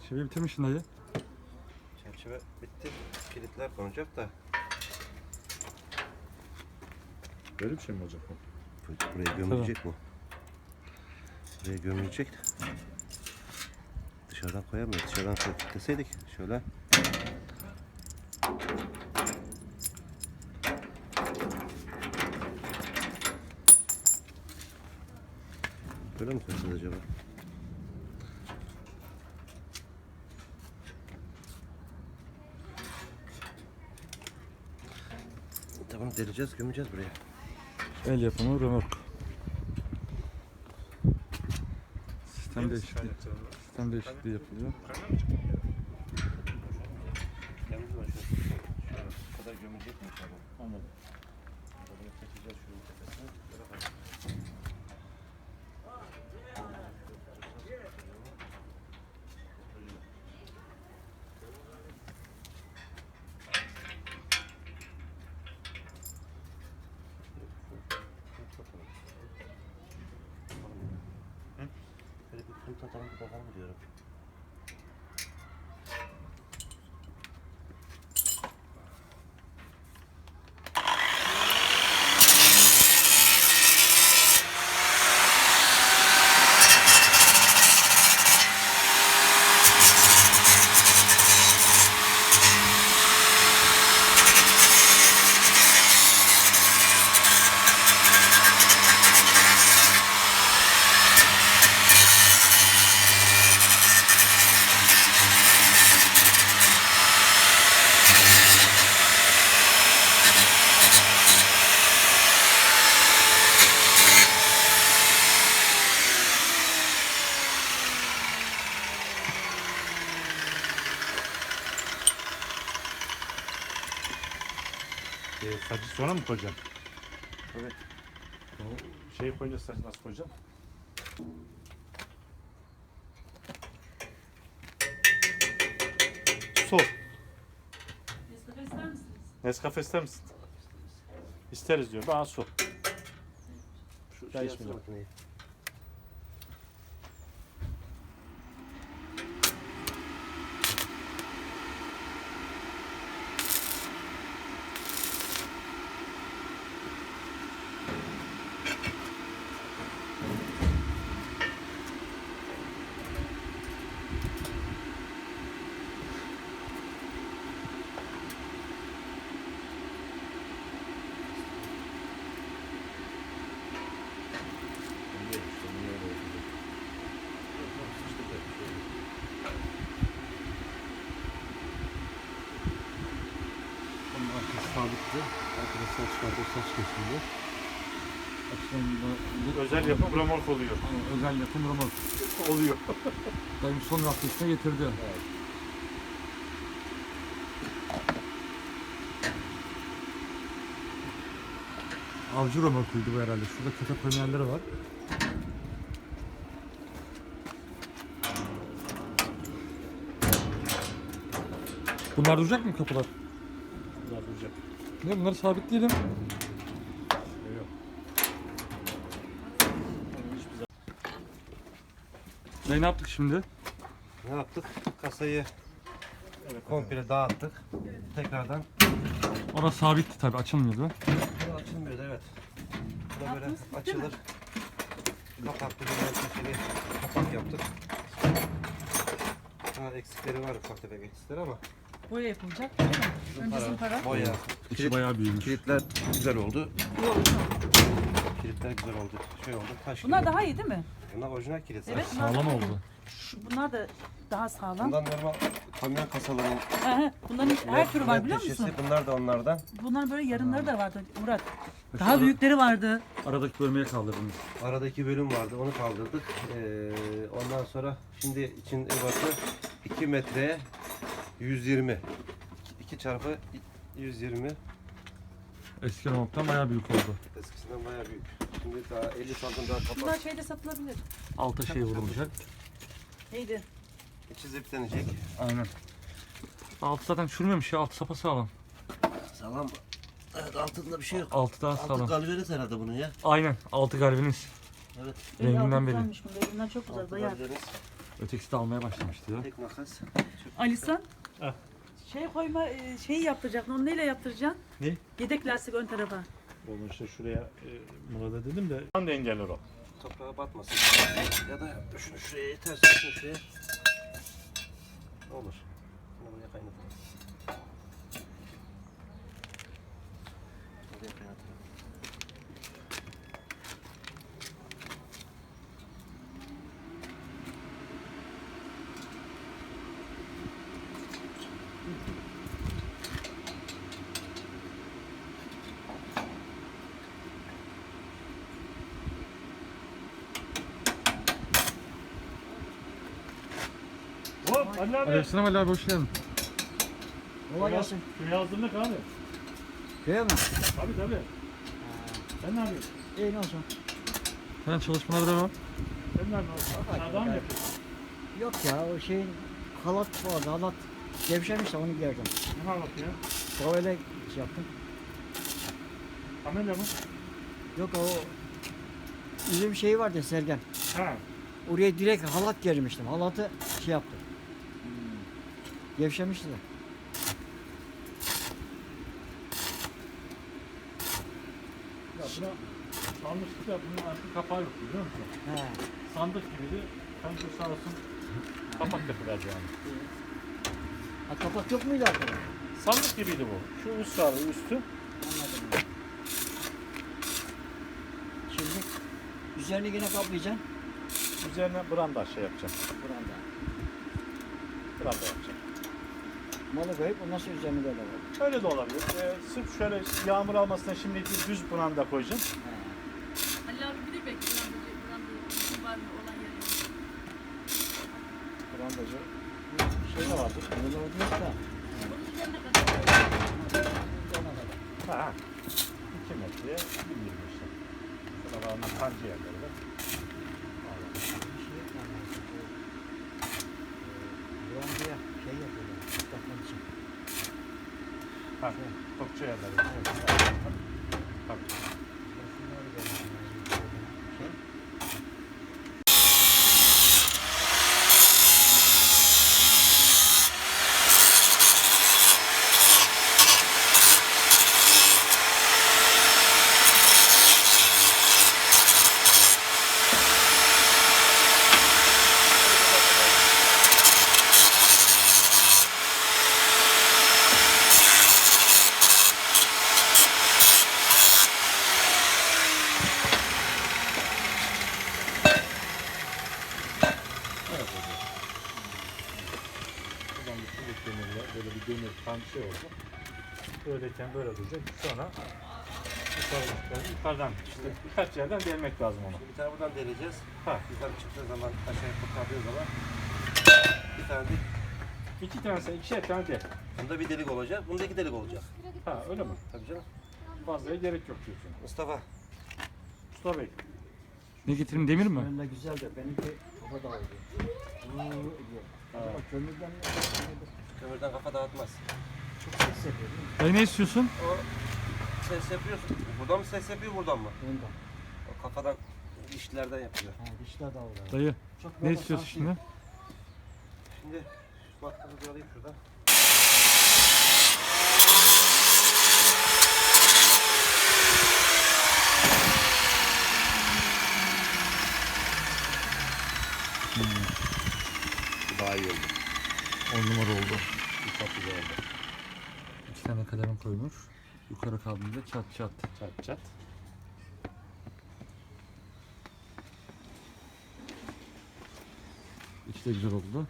Çerçeveyi bitirmişsin dayı. Çerçeve bitti. Kilitler konacak da. Böyle bir şey mi olacak bu? Buraya gömülecek bu. Buraya gömülecek. Dışarıdan koyamıyoruz. Dışarıdan şöyle kilitleseydik. Şöyle. Böyle mi koyacağız acaba? Tamam deleceğiz, gömeceğiz buraya. El yapımı römork. Sistem değişikliği, sistem değişikliği yapılıyor. Temiz mi şu? Şöyle. Bu kadar gömecek mi acaba? Anladım. Buraya çekeceğiz şunun tepesine. Böyle bak. Böyle bir kum tatalım bir bakalım sonra mı koyacaksın? Tabii. O şeyi koyunca sacı nasıl koyacaksın? Su. Nescafe ister misiniz? Nescafe ister misin? İsteriz diyor. Bana su. Şu Ya şey yapsana makineyi. Arkası sabitti. Arkadaşlar çıkardı saç kesildi. Aslında bu Özel yapım remork oluyor. Ama özel yapım römork. Oluyor. Dayım son raddesine getirdi. Avcı römorkuydu bu herhalde. Şurada katakonerleri var. Bunlar duracak mı kapılar? Ne bunları sabitleyelim. Ne, ne yaptık şimdi? Ne yaptık? Kasayı Evet. komple dağıttık. Tekrardan Orası sabitti tabi açılmıyordu. Açılmıyordu evet. Bu da böyle açılır. Kapaklı bir kapak yaptık. Ha eksikleri var ufak tefek eksikleri ama Boya yapılacak değil mi? Önce zımpara. Boya. İçi bayağı büyümüş. Kilitler güzel oldu. Kilitler güzel oldu. Şey oldu. Taş Bunlar gibi. daha iyi değil mi? Bunlar orijinal kilit. Evet. bunlar Sağlam oldu. Şu, bunlar da daha sağlam. Bundan normal kamyon kasaların Hı hı. Bunların her türü var biliyor menteşesi, musun? Bunlar da onlardan. Bunların böyle yarımları da vardı Murat. Daha büyükleri vardı. Aradaki bölmeye kaldırdınız. Aradaki bölüm vardı. Onu kaldırdık. Ee, ondan sonra şimdi için ebatı 2 metreye 120. 2 çarpı 120. Eski remonttan bayağı büyük oldu. Eskisinden bayağı büyük. Şimdi daha 50 santim daha Bunlar kapat. şeyde satılabilir. Alta şey vurulacak. Neydi? İçi ziplenecek. Aynen. Altı zaten çürümemiş ya. Altı sapasağlam. Sağlam mı? Evet altında bir şey yok. Altı daha Altı sağlam. galveriz herhalde bunun ya. Aynen. Altı galviniz. Evet. Renginden bu. Renginden çok güzel. Altı Bayağı. galveriz. Ötekisi de almaya başlamıştı ya. Tek makas. Alisan. Ah. Şey koyma e, şeyi yaptıracaksın. Onu neyle yaptıracaksın? Ne? Yedek lastik ön tarafa. Onu işte şuraya e, Murat'a dedim de. Tam da engeller o. Toprağa batmasın. Ya da şunu şuraya yeterse şunu şuraya. Olur. Bunu buraya kaynatalım. Buraya kaynatalım. Hop Ali abi. Aleykümselam Ali abi hoş geldin. Kolay gelsin. Köye hazırlık abi. Köye mi? Tabii tabii. Sen ne yapıyorsun? İyi ne olsun? Hemen çalışmalara devam. Sen ne yapıyorsun? Aşağıdan mı yapıyorsun? Yok ya o şeyin halat vardı halat gevşemiş de onu gerdim. Ne anlat ya? O öyle şey yaptım. Kamera mı? Yok o üzüm şeyi vardı Sergen. Ha. Oraya direkt halat germiştim. Halatı şey yaptım. Gevşemişti de. Ya buna sandık da bunun artık kapağı yok biliyor musun? He. Sandık gibiydi. Sanki sağ olsun kapak yapılar yani. Ha, kapak yok muydu arkada? Sandık gibiydi bu. Şu üst vardı üstü. Anladım. Şimdi üzerini yine kaplayacaksın. Üzerine branda şey yapacağım. Buranda. Branda yapacağım. Malı koyup ondan sonra üzerine böyle koy. Öyle de olabilir. Ee, sırf şöyle yağmur almasına şimdi bir düz branda koyacağım. He. Ali abi bir de bekle. Buran var mı olan yeri. Brandacı. Şey ne vardır? Böyle oldu yok da. Bunun üzerine kadar. Ha. 2 metreye 1.20 işte. Şuralarına kancı yerleri Ha. Topçu yerleri. Evet. Bir demir tam şey oldu. Böyleyken böyle duracak. Sonra yukarı, yukarı, yukarıdan işte birkaç yerden delmek lazım onu. Bir tane buradan deleceğiz. Ha. Yukarı çıktığı zaman aşağıya kurtardığı zaman bir tane de İki tanesi, ikişer tane del. bunda bir delik olacak. Bunda iki delik olacak. Ha öyle mi? Tabii canım. Fazlaya gerek yok diyorsun. Mustafa. Mustafa Bey. Ne getireyim demir mi? Öyle güzel de benimki kafa dağıldı. Uuu diyor. Acaba kömürden mi? Kömürden kafa dağıtmaz. Çok ses yapıyor değil mi? Dayı ne istiyorsun? O ses yapıyorsun. Buradan mı ses yapıyor buradan mı? Ondan. O kafadan dişlerden yapıyor. Ha dişler dağıldı. Dayı Çok ne böyle istiyorsun sanki- şimdi? Şimdi şu matkabı bir alayım şuradan. Daha iyi oldu. 10 numara oldu. Çok güzel oldu. tane kalem koymuş. Yukarı kaldığında çat çat. Çat çat. İçi de güzel oldu.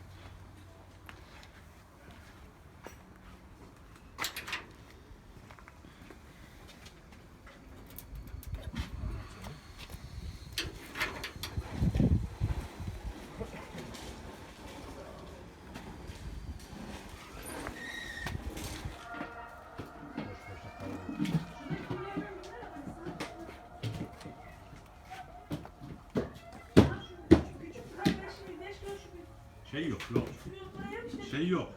Şey yok, yok. Şey yok.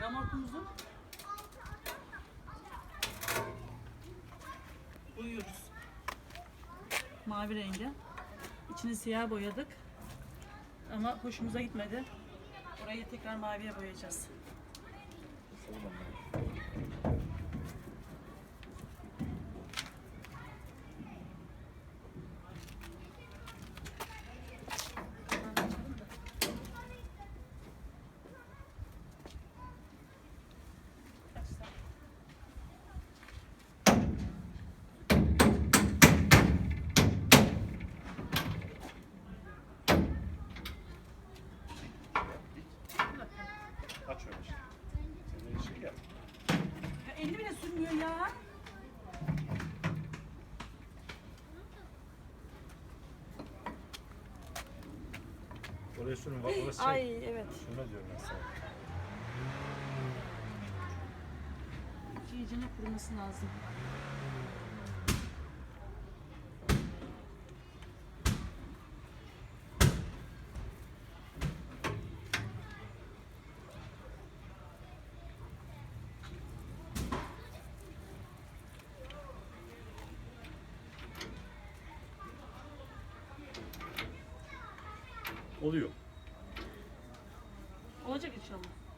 Ramorkumuzun boyuyoruz. Mavi rengi. İçini siyah boyadık. Ama hoşumuza gitmedi. Orayı tekrar maviye boyayacağız. Aç öyle işte. Sen de şey yap. Ya elini bile sürmüyor ya. Oraya sürün bak orası şey. Ay evet. Şuna diyorum ben sana. İyicene kuruması lazım. Oluyor. Olacak inşallah.